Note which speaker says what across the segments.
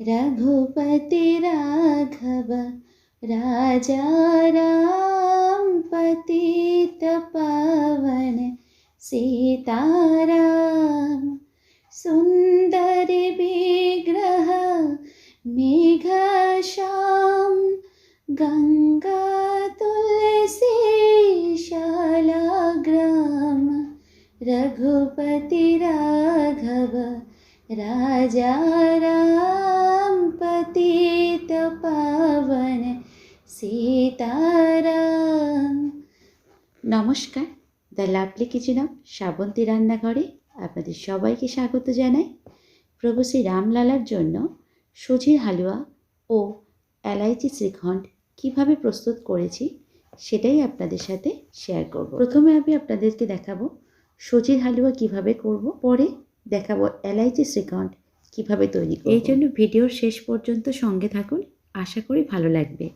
Speaker 1: रघुपति राघव राजा राम पतित पावन सीताराम सुन्दर विग्रह मेघश्याम गङ्गा तुलसी शालाग्राम रघुपति राघव राजा राम पतित पावन সীতারাম নমস্কার the lovely kitchen of Shrabanti রান্নাঘরে আপনাদের সবাইকে স্বাগত জানাই প্রভু শ্রী রামলালার জন্য সুজির হালুয়া ও এলাইচি শ্রীখণ্ড কীভাবে প্রস্তুত করেছি সেটাই আপনাদের সাথে শেয়ার করব প্রথমে আমি আপনাদেরকে দেখাবো সুজির হালুয়া কিভাবে করব পরে দেখাবো এলাইচি শ্রীখণ্ড কীভাবে তৈরি এই জন্য ভিডিওর শেষ পর্যন্ত সঙ্গে থাকুন, আশা করি ভালো লাগবে।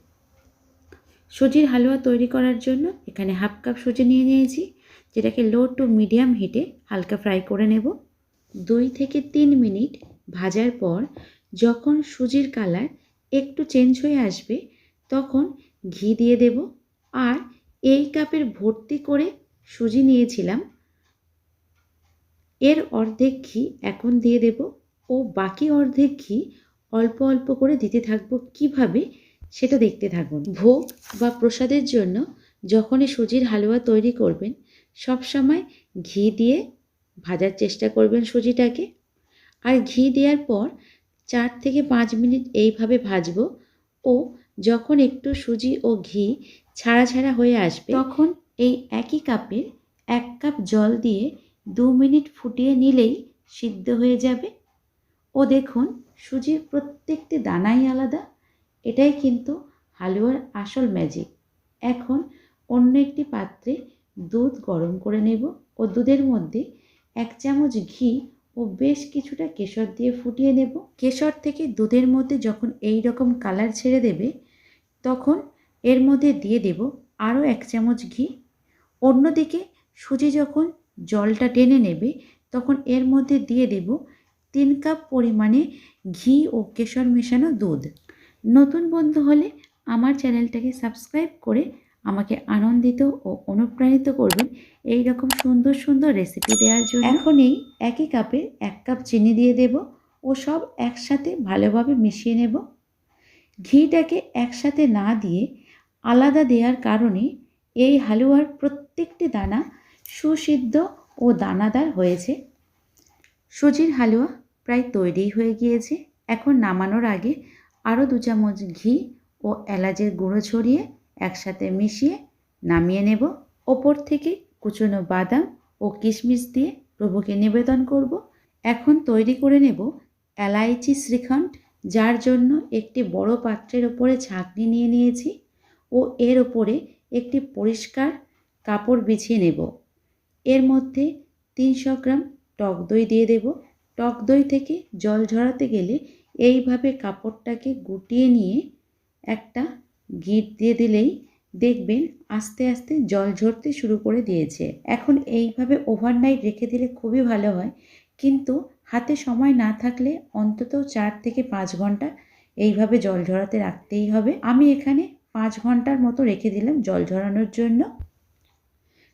Speaker 1: সুজির হালুয়া তৈরি করার জন্য এখানে হাফ কাপ সুজি নিয়ে নিয়েছি, যেটাকে লো টু মিডিয়াম হিটে হালকা ফ্রাই করে নেব। দুই থেকে তিন মিনিট ভাজার পর যখন সুজির কালার একটু চেঞ্জ হয়ে আসবে, তখন ঘি দিয়ে দেব। আর এই কাপের ভর্তি করে সুজি নিয়েছিলাম এর অর্ধেক ঘি এখন দিয়ে দেব ও বাকি অর্ধেক ঘি অল্প অল্প করে দিতে থাকব। কীভাবে? সেটা দেখতে থাকুন। ভোগ বা প্রসাদের জন্য যখনই সুজির হালুয়া তৈরি করবেন, সব সময় ঘি দিয়ে ভাজার চেষ্টা করবেন সুজিটাকে। আর ঘি দেওয়ার পর চার থেকে পাঁচ মিনিট এইভাবে ভাজবো ও যখন একটু সুজি ও ঘি ছাড়া ছাড়া হয়ে আসবে, তখন এই একই কাপে এক কাপ জল দিয়ে দু মিনিট ফুটিয়ে নিলেই সিদ্ধ হয়ে যাবে। ও দেখুন, সুজির প্রত্যেকটি দানাই আলাদা। এটাই কিন্তু হালুয়ার আসল ম্যাজিক এখন অন্য একটি পাত্রে দুধ গরম করে নেব ও দুধের মধ্যে এক চামচ ঘি ও বেশ কিছুটা কেশর দিয়ে ফুটিয়ে নেব। কেশর থেকে দুধের মধ্যে যখন এই রকম কালার ছেড়ে দেবে, তখন এর মধ্যে দিয়ে দেব আরও এক চামচ ঘি। অন্যদিকে সুজি যখন জলটা টেনে নেবে, তখন এর মধ্যে দিয়ে দেব তিন কাপ পরিমাণে ঘি ও কেশর মেশানো দুধ। নতুন বন্ধু হলে আমার চ্যানেলটাকে সাবস্ক্রাইব করে আমাকে আনন্দিত ও অনুপ্রাণিত করবেন এই রকম সুন্দর সুন্দর রেসিপি দেওয়ার জন্য। এখন এই একই কাপে এক কাপ চিনি দিয়ে দেব ও সব একসাথে ভালোভাবে মিশিয়ে নেব। ঘিটাকে একসাথে না দিয়ে আলাদা দেওয়ার কারণে এই হালুয়ার প্রত্যেকটি দানা সুসিদ্ধ ও দানাদার হয়েছে। সুজির হালুয়া প্রায় তৈরি হয়ে গিয়েছে। এখন নামানোর আগে আরও দু চামচ ঘি ও এলাচের গুঁড়ো ছড়িয়ে একসাথে মিশিয়ে নামিয়ে নেব। ওপর থেকে কুচনো বাদাম ও কিশমিশ দিয়ে প্রভুকে নিবেদন করব। এখন তৈরি করে নেব এলাইচি শ্রীখণ্ড, যার জন্য একটি বড় পাত্রের ওপরে ছাঁকনি নিয়ে নিয়েছি ও এর ওপরে একটি পরিষ্কার কাপড় বিছিয়ে নেব। এর মধ্যে তিনশো গ্রাম টক দই দিয়ে দেব। টক দই থেকে জল ঝরাতে গেলে এইভাবে কাপড়টাকে গুটিয়ে নিয়ে একটা গিট দিয়ে দিলেই দেখবেন আস্তে আস্তে জল ঝরতে শুরু করে দিয়েছে। এখন এইভাবে ওভারনাইট রেখে দিলে খুবই ভালো হয়। কিন্তু হাতে সময় না থাকলে অন্তত চার থেকে পাঁচ ঘণ্টা এইভাবে জল ঝরাতে রাখতেই হবে। আমি এখানে পাঁচ ঘণ্টার মতো রেখে দিলাম জল ঝরানোর জন্য।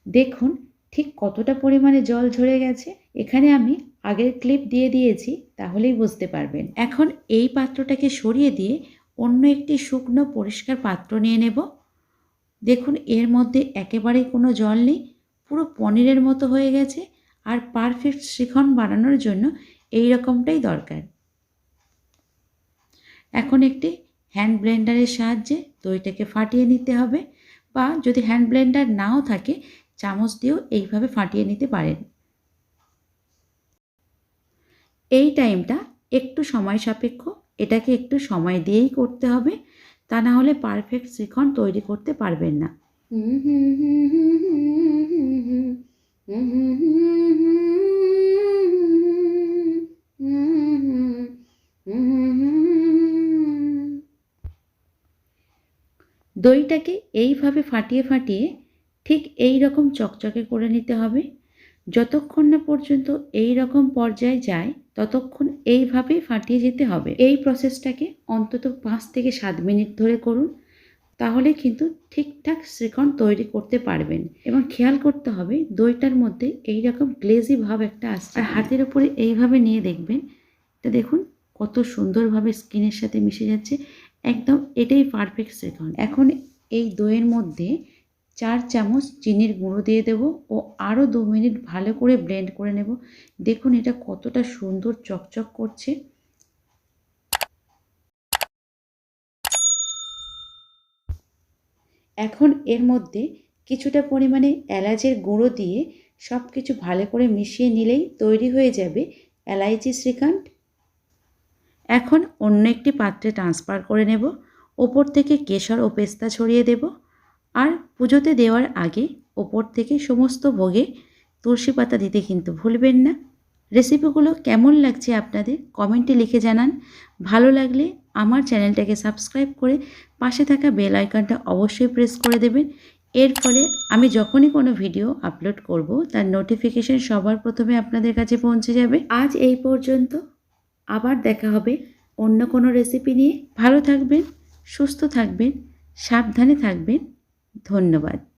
Speaker 1: দেখুন ঠিক কতটা পরিমাণে জল ঝরে গেছে? এখানে আমি আগের ক্লিপ দিয়ে দিয়েছি, তাহলেই বুঝতে পারবেন। এখন এই পাত্রটাকে সরিয়ে দিয়ে অন্য একটি শুকনো পরিষ্কার পাত্র নিয়ে নেব। দেখুন, এর মধ্যে একেবারেই কোনো জল নেই, পুরো পনিরের মতো হয়ে গেছে, আর পারফেক্ট শ্রীখণ্ড বানানোর জন্য এই রকমটাই দরকার। এখন একটি হ্যান্ড ব্লেন্ডারের সাহায্যে দইটাকে ফাটিয়ে নিতে হবে, বা যদি হ্যান্ড ব্লেন্ডার নাও থাকে চামচ দিয়েও এইভাবে ফাটিয়ে নিতে পারেন। এই টাইমটা একটু সময় সাপেক্ষ, এটাকে একটু সময় দিয়েই করতে হবে, তা না হলে পারফেক্ট শ্রীখণ্ড তৈরি করতে পারবেন না। দইটাকে এইভাবে ফাটিয়ে ফাটিয়ে ঠিক এই রকম চকচকে করে নিতে হবে। যতক্ষণ না পর্যন্ত এই রকম পর্যায়ে যায়, ততক্ষণ এইভাবেই ফাটিয়ে যেতে হবে। এই প্রসেসটাকে অন্তত পাঁচ থেকে সাত মিনিট ধরে করুন, তাহলে কিন্তু ঠিকঠাক শ্রীখণ্ড তৈরি করতে পারবেন। এবং খেয়াল করতে হবে, দইটার মধ্যে এই রকম গ্লেজি ভাব একটা আসছে। আর হাতের ওপরে এইভাবে নিয়ে দেখবেন, এটা দেখুন কত সুন্দরভাবে স্কিনের সাথে মিশে যাচ্ছে। একদম এটাই পারফেক্ট শ্রীখণ্ড এখন এই দইয়ের মধ্যে চার চামচ চিনির গুঁড়ো দিয়ে দেব ও আরও দু মিনিট ভালো করে ব্লেন্ড করে নেব। দেখুন এটা কতটা সুন্দর চকচক করছে। এখন এর মধ্যে কিছুটা পরিমাণে এলাচের গুঁড়ো দিয়ে সব কিছু ভালো করে মিশিয়ে নিলেই তৈরি হয়ে যাবে এলাইচি শ্রীকান্ত এখন অন্য একটি পাত্রে ট্রান্সফার করে নেব। ওপর থেকে কেশর ও পেস্তা ছড়িয়ে দেব। আর পুজোতে দেওয়ার আগে ওপর থেকে সমস্ত ভোগে তুলসী পাতা দিতে কিন্তু ভুলবেন না। রেসিপিগুলো কেমন লাগছে আপনাদের কমেন্টে লিখে জানান। ভালো লাগলে আমার চ্যানেলটাকে সাবস্ক্রাইব করে পাশে থাকা বেল আইকনটা অবশ্যই প্রেস করে দেবেন। এর ফলে আমি যখনই কোনো ভিডিও আপলোড করব, তার নোটিফিকেশন সবার প্রথমে আপনাদের কাছে পৌঁছে যাবে। আজ এই পর্যন্ত। আবার দেখা হবে অন্য কোনো রেসিপি নিয়ে। ভালো থাকবেন, সুস্থ থাকবেন, সাবধানে থাকবেন। ধন্যবাদ।